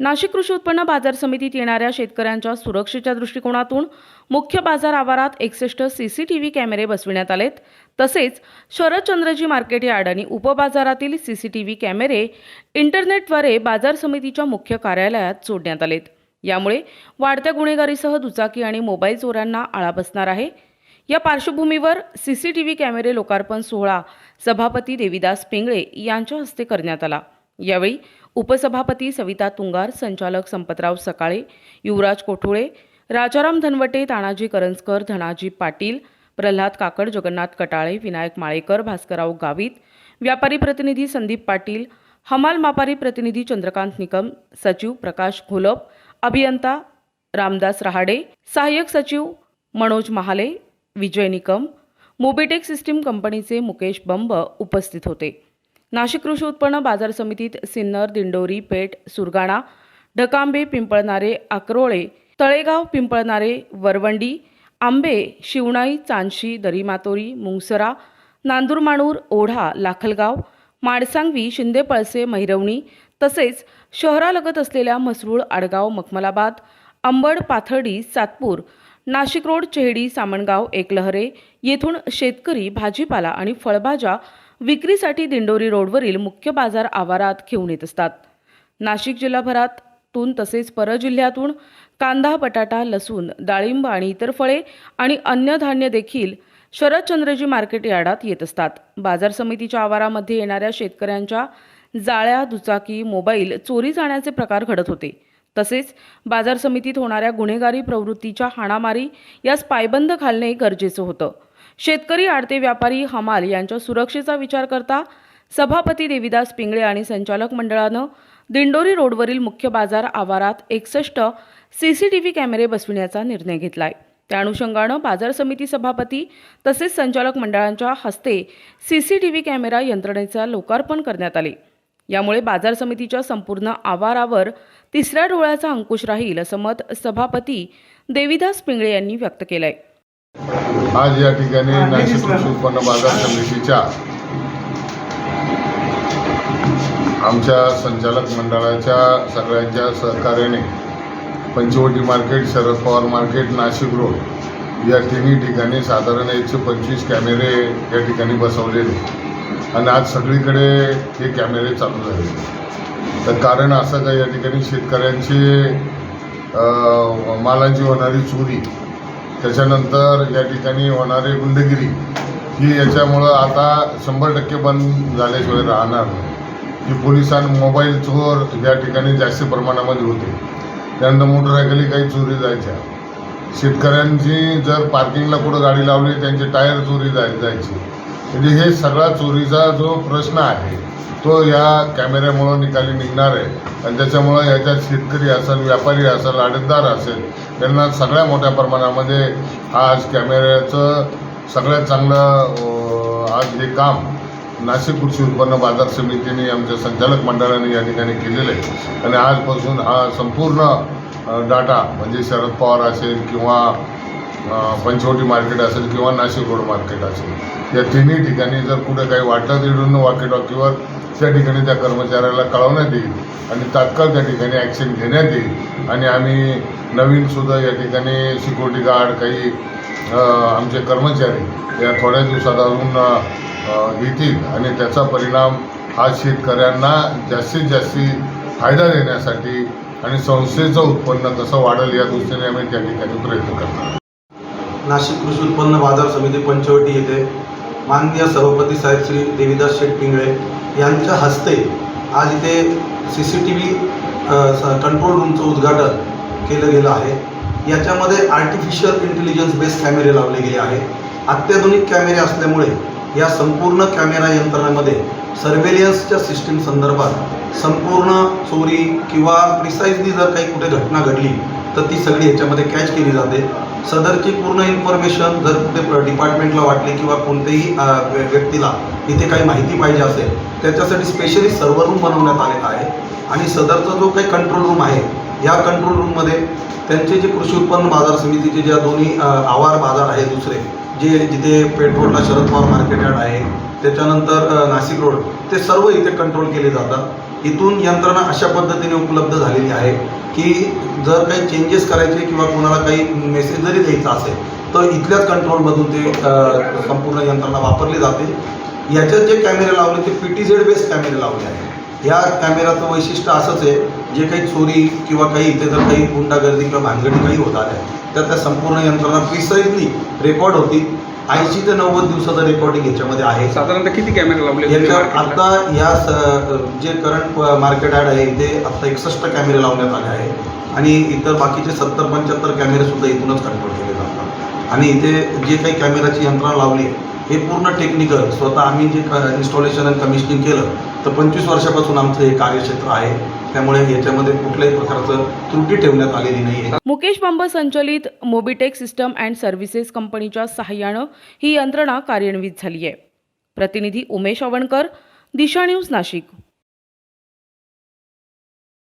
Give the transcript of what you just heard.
नाशिक कृषी उत्पन्न बाजार समितीत येणाऱ्या शेतकऱ्यांच्या सुरक्षेच्या दृष्टिकोनातून मुख्य बाजार आवारात एकसष्ट व्ही कॅमेरे बसविण्यात आलेत. तसेच शरदचंद्रजी मार्केट यार्ड आणि उपबाजारातील व्ही कॅमेरे इंटरनेटद्वारे बाजार समितीच्या मुख्य कार्यालयात जोडण्यात आलेत. यामुळे वाढत्या गुन्हेगारीसह दुचाकी आणि मोबाईल चोऱ्यांना आळा बसणार आहे. या पार्श्वभूमीवर सी सी टी व्ही कॅमेरे लोकार्पण सोहळा सभापती देविदास पिंगळे यांच्या हस्ते करण्यात आला. यावेळी उपसभापती सविता तुंगार संचालक संपतराव सकाळे युवराज कोठुळे राजाराम धनवटे तानाजी करंजकर धनाजी पाटील प्रल्हाद काकड जगन्नाथ कटाळे विनायक माळेकर भास्करराव गावित व्यापारी प्रतिनिधी संदीप पाटील हमाल मापारी प्रतिनिधी चंद्रकांत निकम सचिव प्रकाश घोलप अभियंता रामदास रहाडे सहाय्यक सचिव मनोज महाले विजय निकम मोबिटेक सिस्टीम कंपनीचे मुकेश बंब उपस्थित होते. नाशिक कृषी उत्पन्न बाजार समितीत सिन्नर दिंडोरी पेठ सुरगाणा ढकांबे पिंपळणारे आक्रोळे तळेगाव पिंपळणारे वरवंडी आंबे शिवणाई चांदशी दरीमातोरी मुंगसरा नांदूरमाणूर ओढा लाखलगाव माडसांगवी शिंदेपळसे मैरवणी महिरवणी तसेच शहरालगत असलेल्या म्हसरूळ आडगाव मखमलाबाद अंबड पाथर्डी सातपूर नाशिक रोड चेहडी सामणगाव एकलहरे येथून शेतकरी भाजीपाला आणि फळभाज्या विक्रीसाठी दिंडोरी रोडवरील मुख्य बाजार आवारात घेऊन येत असतात. नाशिक जिल्हाभरातून तसेच परजिल्ह्यातून कांदा बटाटा लसूण डाळिंब आणि इतर फळे आणि अन्य धान्य देखील शरदचंद्रजी मार्केट यार्डात येत असतात. बाजार समितीच्या आवारामध्ये येणाऱ्या शेतकऱ्यांच्या जाळ्या दुचाकी मोबाईल चोरी जाण्याचे प्रकार घडत होते. तसेच बाजार समितीत होणाऱ्या गुन्हेगारी प्रवृत्तीच्या हाणामारी यास पायबंद घालणे गरजेचं होतं. शेतकरी आडते व्यापारी हमाल यांच्या सुरक्षेचा विचार करता सभापती देविदास पिंगळे आणि संचालक मंडळानं दिंडोरी रोडवरील मुख्य बाजार आवारात एकसष्ट सी सी टी व्ही कॅमेरे बसविण्याचा निर्णय घेतलाय. त्या अनुषंगानं बाजार समिती सभापती तसेच संचालक मंडळांच्या हस्ते C C T V camera यंत्रणेचा लोकार्पण करण्यात आले. यामुळे बाजार समितीच्या संपूर्ण आवारावर तिसऱ्या डोळ्याचा अंकुश राहील असं मत सभापती देविदास पिंगळे यांनी व्यक्त केलं आहे आज या ठिकाणी नाशिक कृषी उत्पन्न बाजार समितीच्या आमच्या संचालक मंडळाच्या सगळ्यांच्या सहकार्याने Panchavati market Sharad Pawar market Nashik road या तिन्ही ठिकाणी साधारण एकशे पंचवीस कॅमेरे या ठिकाणी बसवलेले. आणि आज सगळीकडे हे कॅमेरे चालू झाले तर कारण असं का या ठिकाणी शेतकऱ्यांची मालाची होणारी चोरी त्याच्यानंतर या ठिकाणी होणारी गुंडगिरी ही याच्यामुळं आता शंभर टक्के बंद झाल्याशिवाय राहणार की पोलिसां मोबाईल चोर या ठिकाणी जास्त प्रमाणामध्ये होते त्यानंतर मोटरसायकली काही चोरी जायच्या. शेतकऱ्यांची जर पार्किंगला कुठं गाडी लावली त्यांचे टायर चोरी जाय जायची म्हणजे हे सगळा चोरीचा जो प्रश्न आहे तो या कॅमेऱ्यामुळं निकाली निघणार आहे. आणि त्याच्यामुळं याच्यात शेतकरी असेल व्यापारी असेल आडतदार असेल त्यांना सगळ्या मोठ्या प्रमाणामध्ये आज कॅमेऱ्याचं सगळ्यात चांगलं आज हे काम नाशिक कृषी उत्पन्न बाजार समितीने आमच्या संचालक मंडळाने या ठिकाणी केलेलं आहे. आणि आजपासून हा संपूर्ण डाटा म्हणजे शरद पवार असेल किंवा पंचवटी मार्केट असेल किंवा नाशिक रोड मार्केट असेल या तिन्ही ठिकाणी जर कुठं काही वाटलं इडून वाकेटॉकीवर त्या ठिकाणी त्या कर्मचाऱ्याला कळवण्यात येईल आणि तात्काळ त्या ठिकाणी ॲक्शन घेण्यात येईल. आणि आम्ही नवीनसुद्धा या ठिकाणी सिक्युरिटी गार्ड काही आमचे कर्मचारी या थोड्या दिवसात अजून घेतील. आणि त्याचा परिणाम हा शेतकऱ्यांना जास्तीत जास्त फायदा देण्यासाठी आणि संस्थेचं उत्पन्न कसं वाढेल या दृष्टीने आम्ही त्या ठिकाणी प्रयत्न करतो नाशिक कृषी उत्पन्न बाजार समिती पंचवटी येथे माननीय सभापती साहेब श्री देवीदास शेठ पिंगळे यांच्या हस्ते आज इथे C C T V control रूमचं उद्घाटन केलं गेलं आहे. याच्यामध्ये आर्टिफिशियल इंटेलिजन्स बेस्ड कॅमेरे लावले गेले आहे. अत्याधुनिक कॅमेरे असल्यामुळे या संपूर्ण कॅमेरा यंत्रणेमध्ये सर्वेलियन्सच्या सिस्टीम संदर्भात संपूर्ण चोरी किंवा प्रिसाईजली जर काही कुठे घटना घडली तर ती सगळी याच्यामध्ये कॅच केली जाते. सदरची पूर्ण इन्फॉर्मेशन जर कुठे डिपार्टमेंटला वाटली किंवा कोणत्याही व्यक्तीला इथे काही माहिती पाहिजे असेल त्याच्यासाठी स्पेशली सर्व्हर रूम बनवण्यात आलेला आहे. आणि सदरचा जो काही कंट्रोल रूम आहे या कंट्रोल रूममध्ये त्यांचे जे कृषी उत्पन्न बाजार समितीचे ज्या दोन्ही आवार बाजार आहे दुसरे जे जिथे पेट्रोलला शरद पवार मार्केट यार्ड आहे त्याच्यानंतर नाशिक रोड ते सर्व इथे कंट्रोल केले जातात. इथून यंत्रणा अशा पद्धतीने उपलब्ध झालेली आहे की जर काही चेंजेस करायचे किंवा कोणाला काही मेसेज जरी द्यायचा असेल तर इथल्याच कंट्रोलमधून ते संपूर्ण यंत्रणा वापरली जाते. याच्यात जे कॅमेरे लावले ते पी टी झेड बेस्ड कॅमेरे लावले आहेत. या कॅमेराचं वैशिष्ट्य असंच आहे जे काही चोरी किंवा काही इथे जर काही गुंडागर्दी किंवा भानगडी काही होत आल्या तर त्या संपूर्ण यंत्रणा प्रिसाईजली रेकॉर्ड होती. ऐंशी ते नव्वद दिवसाचं रेकॉर्डिंग याच्यामध्ये आहे. साधारणतः किती कॅमेरे लावले तुम्ही याच्या मार्केटला? आता या स- जे करंट मार्केट ॲड आहे इथे आता एकसष्ट कॅमेरे लावण्यात आले आहे आणि इतर बाकीचे सत्तर पंच्याहत्तर कॅमेरे सुद्धा इथूनच कंट्रोल केले जातात. आणि इथे जे काही कॅमेराची यंत्रणा लावली आहे हे पूर्ण टेक्निकल स्वतः आम्ही जे इन्स्टॉलेशन आणि कमिशनिंग केलं तर पंचवीस वर्षापासून आमचं हे कार्यक्षेत्र आहे. त्यामुळे याच्यामध्ये कुठल्याही प्रकारचं त्रुटी ठेवण्यात आलेली नाही मुकेश बंब संचलित मोबिटेक सिस्टम अँड सर्व्हिसेस कंपनीच्या सहाय्यानं ही यंत्रणा कार्यान्वित झाली आहे प्रतिनिधी उमेश अवणकर दिशा न्यूज नाशिक.